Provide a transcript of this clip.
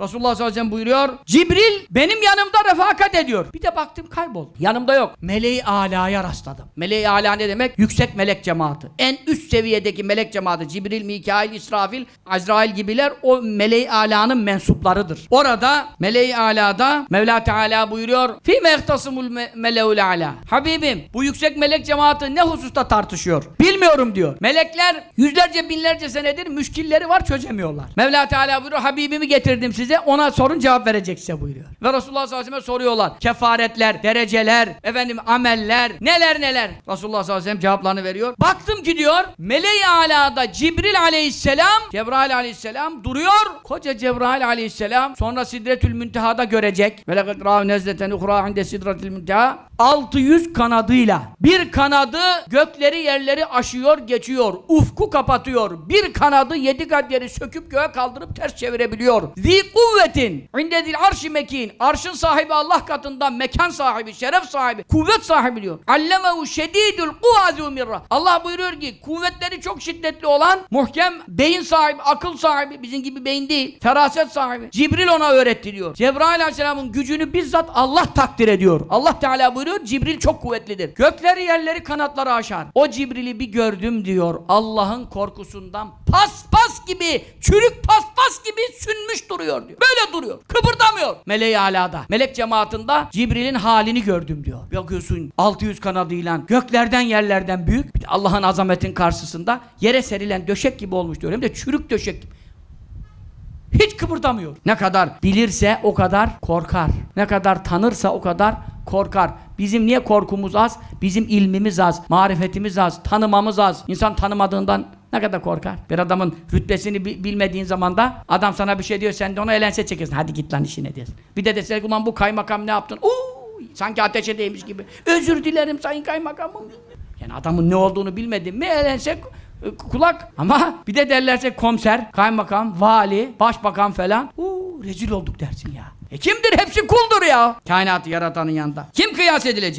Resulullah sallallahu aleyhi ve sellem buyuruyor. Cibril benim yanımda refakat ediyor. Bir de baktım kaybol. Yanımda yok. Meleği alaya rastladım. Meleği ala ne demek? Yüksek melek cemaati. En üst seviyedeki melek cemaati. Cibril, Mikail, İsrafil, Azrail gibiler o meleği alanın mensuplarıdır. Orada meleği alada Mevla Teala buyuruyor. Fi mehtasımul me- meleul ala. Habibim bu yüksek melek cemaati ne hususta tartışıyor? Bilmiyorum diyor. Melekler yüzlerce binlerce senedir müşkilleri var çözemiyorlar. Mevla Teala buyuruyor. Habibimi getirdim size ona sorun cevap verecek size buyuruyor. Ve Resulullah sallallahu aleyhi ve sellem soruyorlar. Kefaretler, dereceler, efendim ameller, neler neler. Resulullah sallallahu aleyhi ve sellem cevaplarını veriyor. Baktım ki diyor Meleği Ala'da Cibril aleyhisselam, Cebrail aleyhisselam duruyor. Koca Cebrail aleyhisselam sonra Sidretül Münteha'da görecek. Ve lekad râhu nezleten uhra inde Sidretül Münteha. 600 kanadıyla. Bir kanadı gökleri yerleri aşıyor geçiyor. Ufku kapatıyor. Bir kanadı yedi kat yeri söküp göğe kaldırıp ters çevirebiliyor. Zi kuvvetin indedil arşi mekin. Arşın sahibi Allah katında mekan sahibi, şeref sahibi, kuvvet sahibi diyor. Allemehu şedidül kuvazu mirra. Allah buyuruyor ki kuvvetleri çok şiddetli olan muhkem beyin sahibi, akıl sahibi, bizim gibi beyin değil, feraset sahibi. Cibril ona öğretti diyor. Cebrail aleyhisselamın gücünü bizzat Allah takdir ediyor. Allah Teala buyuruyor Cibril çok kuvvetlidir. Gökleri yerleri kanatları aşar. O Cibril'i bir gördüm diyor. Allah'ın korkusundan paspas gibi, çürük paspas gibi sünmüş duruyor diyor. Böyle duruyor. Kıpırdamıyor. Meleği alada. Melek cemaatinde Cibril'in halini gördüm diyor. Bakıyorsun 600 kanadıyla göklerden yerlerden büyük. Allah'ın azametin karşısında yere serilen döşek gibi olmuş diyor. Hem de çürük döşek gibi. Hiç kıpırdamıyor. Ne kadar bilirse o kadar korkar. Ne kadar tanırsa o kadar korkar. Bizim niye korkumuz az? Bizim ilmimiz az, marifetimiz az, tanımamız az. İnsan tanımadığından ne kadar korkar? Bir adamın rütbesini bi- bilmediğin zaman da adam sana bir şey diyor sen de ona elense çekersin. Hadi git lan işine diyorsun. Bir de ki ulan bu kaymakam ne yaptın? Uuu sanki ateşe değmiş gibi. Özür dilerim sayın kaymakamım. Yani adamın ne olduğunu bilmedin mi elense e, kulak. Ama bir de derlerse komiser, kaymakam, vali, başbakan falan. Uuu rezil olduk dersin ya. E kimdir? Hepsi kuldur ya. Kainatı yaratanın yanında. Kim kıyas edilecek?